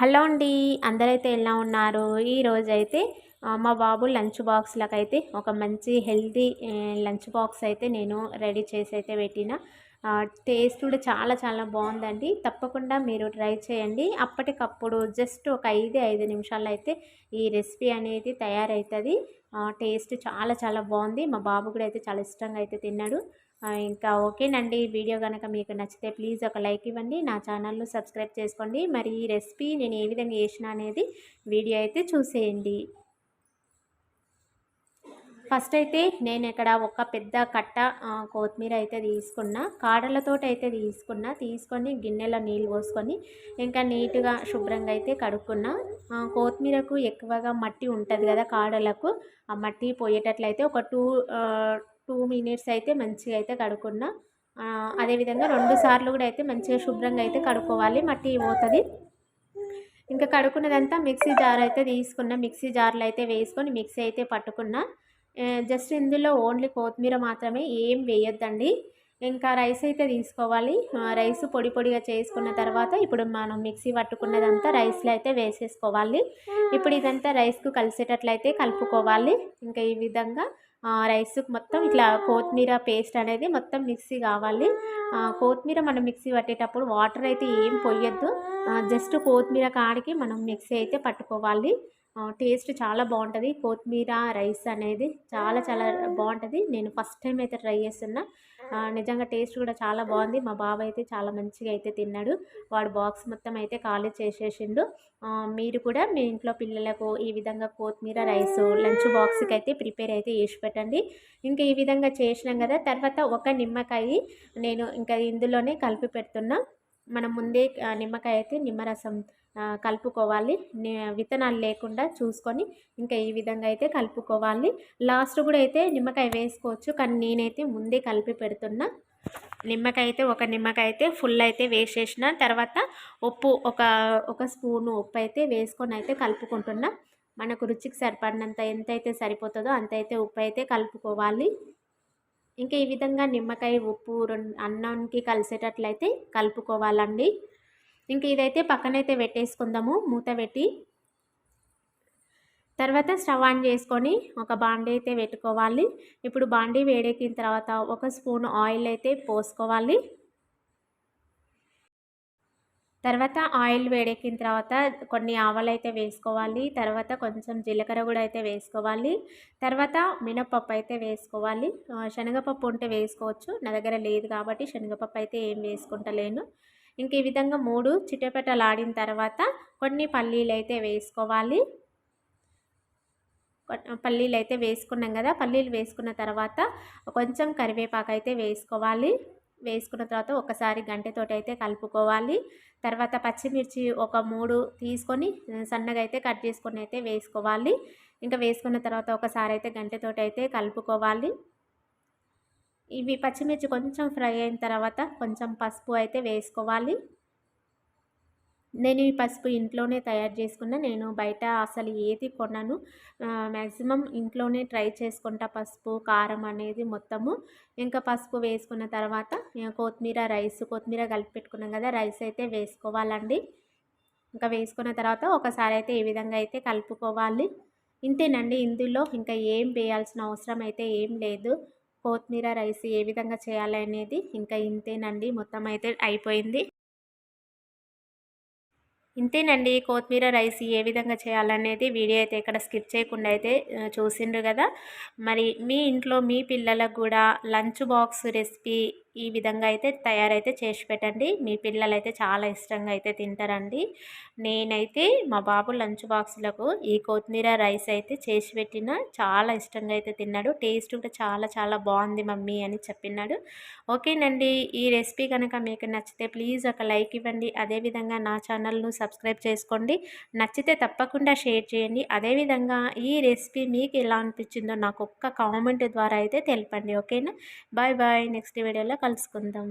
Hello అండి అందరైతే ఎలా ఉన్నారు? ఈరోజు అయితే మా బాబు లంచ్ బాక్స్లకు అయితే ఒక మంచి హెల్తీ లంచ్ బాక్స్ అయితే నేను రెడీ చేసి అయితే పెట్టిన టేస్ట్ కూడా చాలా చాలా బాగుందండి. తప్పకుండా మీరు ట్రై చేయండి. అప్పటికప్పుడు జస్ట్ ఒక ఐదు ఐదు నిమిషాల్లో అయితే ఈ రెసిపీ అనేది తయారవుతుంది టేస్ట్ చాలా చాలా బాగుంది. మా బాబు కూడా అయితే చాలా ఇష్టంగా అయితే తిన్నాడు. ఇంకా ఓకేనండి. వీడియో కనుక మీకు నచ్చితే ప్లీజ్ ఒక లైక్ ఇవ్వండి. నా ఛానల్ను సబ్స్క్రైబ్ చేసుకోండి. మరి ఈ రెసిపీ నేను ఏ విధంగా చేసిన అనేది వీడియో అయితే చూసేయండి. ఫస్ట్ అయితే నేను ఇక్కడ ఒక పెద్ద కట్ట కొత్తిమీర అయితే తీసుకున్న. కాడలతో అయితే తీసుకున్న. తీసుకొని గిన్నెలో నీళ్ళు పోసుకొని ఇంకా నీట్గా శుభ్రంగా అయితే కడుక్కున్నా. కొత్తిమీరకు ఎక్కువగా మట్టి ఉంటుంది కదా కాడలకు. ఆ మట్టి పోయేటట్లయితే ఒక టూ టూ మినిట్స్ అయితే మంచిగా అయితే కడుక్కున్నా. అదేవిధంగా రెండు సార్లు కూడా అయితే మంచిగా శుభ్రంగా అయితే కడుక్కోవాలి. మట్టి పోతుంది. ఇంకా కడుక్కున్నదంతా మిక్సీ జార్ అయితే తీసుకున్న. మిక్సీ జార్లో అయితే వేసుకొని మిక్సీ అయితే పట్టుకున్నా. జస్ట్ ఇందులో ఓన్లీ కొత్తిమీర మాత్రమే ఏం వేయొద్దండి. ఇంకా రైస్ అయితే తీసుకోవాలి. రైస్ పొడి పొడిగా చేసుకున్న తర్వాత ఇప్పుడు మనం మిక్సీ పట్టుకున్నదంతా రైస్లో అయితే వేసేసుకోవాలి. ఇప్పుడు ఇదంతా రైస్కు కలిసేటట్లయితే కలుపుకోవాలి. ఇంకా ఈ విధంగా రైస్ మొత్తం ఇట్లా కొత్తిమీర పేస్ట్ అనేది మొత్తం మిక్సీ కావాలి. కొత్తిమీర మనం మిక్సీ పట్టేటప్పుడు వాటర్ అయితే ఏం పోయొద్దు జస్ట్ కొత్తిమీర కాడికి మనం మిక్సీ అయితే పట్టుకోవాలి. టేస్ట్ చాలా బాగుంటుంది. కొత్తిమీర రైస్ అనేది చాలా చాలా బాగుంటుంది. నేను ఫస్ట్ టైం అయితే ట్రై చేస్తున్నా. నిజంగా టేస్ట్ కూడా చాలా బాగుంది. మా బాబు అయితే చాలా మంచిగా అయితే తిన్నాడు. వాడు బాక్స్ మొత్తం అయితే ఖాళీ చేసేసిండు. మీరు కూడా మీ ఇంట్లో పిల్లలకు ఈ విధంగా కొత్తిమీర రైస్ లంచ్ బాక్స్కి అయితే ప్రిపేర్ అయితే చేసి పెట్టండి. ఇంకా ఈ విధంగా చేసినాం కదా తర్వాత ఒక నిమ్మకాయ నేను ఇంకా ఇందులోనే కలిపి పెడుతున్నా. మనం ముందే నిమ్మకాయ అయితే నిమ్మరసం కలుపుకోవాలి. విత్తనాలు లేకుండా చూసుకొని ఇంకా ఈ విధంగా అయితే కలుపుకోవాలి. లాస్ట్ కూడా అయితే నిమ్మకాయ వేసుకోవచ్చు కానీ నేనైతే ముందే కలిపి పెడుతున్నా. నిమ్మకాయ అయితే ఒక నిమ్మకాయ అయితే ఫుల్ అయితే వేసేసిన తర్వాత ఉప్పు ఒక ఒక స్పూను ఉప్పు అయితే వేసుకొని అయితే కలుపుకుంటున్నా. మనకు రుచికి సరిపడినంత ఎంత అయితే సరిపోతుందో అంత అయితే ఉప్పు అయితే కలుపుకోవాలి. ఇంకా ఈ విధంగా నిమ్మకాయ ఉప్పు రెండు అన్నానికి కలిసేటట్లయితే కలుపుకోవాలండి. ఇంక ఇదైతే పక్కనైతే పెట్టేసుకుందాము మూత పెట్టి. తర్వాత స్టవ్ ఆన్ చేసుకొని ఒక బాండీ అయితే పెట్టుకోవాలి. ఇప్పుడు బాండీ వేడెక్కిన తర్వాత ఒక స్పూన్ ఆయిల్ అయితే పోసుకోవాలి. తర్వాత ఆయిల్ వేడెక్కిన తర్వాత కొన్ని ఆవలు అయితే వేసుకోవాలి. తర్వాత కొంచెం జీలకర్ర కూడా అయితే వేసుకోవాలి. తర్వాత మినపప్పు అయితే వేసుకోవాలి. శనగపప్పు ఉంటే వేసుకోవచ్చు. నా దగ్గర లేదు కాబట్టి శనగపప్పు అయితే ఏం వేసుకుంటలేను. ఇంక ఈ విధంగా మూడు చిట్టపెట్టలాడిన తర్వాత కొన్ని పల్లీలు అయితే వేసుకోవాలి. పల్లీలు అయితే వేసుకున్నాం కదా పల్లీలు వేసుకున్న తర్వాత కొంచెం కరివేపాకు అయితే వేసుకోవాలి. వేసుకున్న తర్వాత ఒకసారి గంటతోటి అయితే కలుపుకోవాలి. తర్వాత పచ్చిమిర్చి ఒక మూడు తీసుకొని సన్నగా అయితే కట్ చేసుకొని అయితే వేసుకోవాలి. ఇంకా వేసుకున్న తర్వాత ఒకసారి అయితే గంటతోటి అయితే కలుపుకోవాలి. ఇవి పచ్చిమిర్చి కొంచెం ఫ్రై అయిన తర్వాత కొంచెం పసుపు అయితే వేసుకోవాలి. నేను ఈ పసుపు ఇంట్లోనే తయారు చేసుకున్న. నేను బయట అసలు ఏది కొన్నాను మ్యాక్సిమం ఇంట్లోనే ట్రై చేసుకుంటా పసుపు కారం అనేది మొత్తము. ఇంకా పసుపు వేసుకున్న తర్వాత కొత్తిమీర రైస్ కొత్తిమీర కలిపి పెట్టుకున్నాం కదా రైస్ అయితే వేసుకోవాలండి. ఇంకా వేసుకున్న తర్వాత ఒకసారి అయితే ఈ విధంగా అయితే కలుపుకోవాలి. ఇంతేనండి ఇందులో. ఇంకా ఏం వేయాల్సిన అవసరం అయితే ఏం లేదు. కొత్తిమీర రైస్ ఏ విధంగా చేయాలనేది ఇంకా ఇంతేనండి. మొత్తం అయితే అయిపోయింది. ఇంతేనండి. కొత్తిమీర రైస్ ఏ విధంగా చేయాలనేది వీడియో అయితే ఇక్కడ స్కిప్ చేయకుండా అయితే చూసిండ్రు కదా. మరి మీ ఇంట్లో మీ పిల్లలకు కూడా లంచ్ బాక్స్ రెసిపీ ఈ విధంగా అయితే తయారైతే చేసి పెట్టండి. మీ పిల్లలు అయితే చాలా ఇష్టంగా అయితే తింటారండి. నేనైతే మా బాబు లంచ్ బాక్స్లకు ఈ కొత్తిమీర రైస్ అయితే చేసి పెట్టిన చాలా ఇష్టంగా అయితే తిన్నాడు. టేస్ట్ కూడా చాలా చాలా బాగుంది మమ్మీ అని చెప్పినాడు ఓకేనండి. ఈ రెసిపీ కనుక మీకు నచ్చితే ప్లీజ్ ఒక లైక్ ఇవ్వండి. అదేవిధంగా నా ఛానల్ను సబ్స్క్రైబ్ చేసుకోండి. నచ్చితే తప్పకుండా షేర్ చేయండి. అదేవిధంగా ఈ రెసిపీ మీకు ఎలా అనిపించిందో నాకు ఒక్క కామెంట్ ద్వారా అయితే తెలపండి. ఓకేనా? Bye bye. నెక్స్ట్ వీడియోలో కలుసుకుందాం.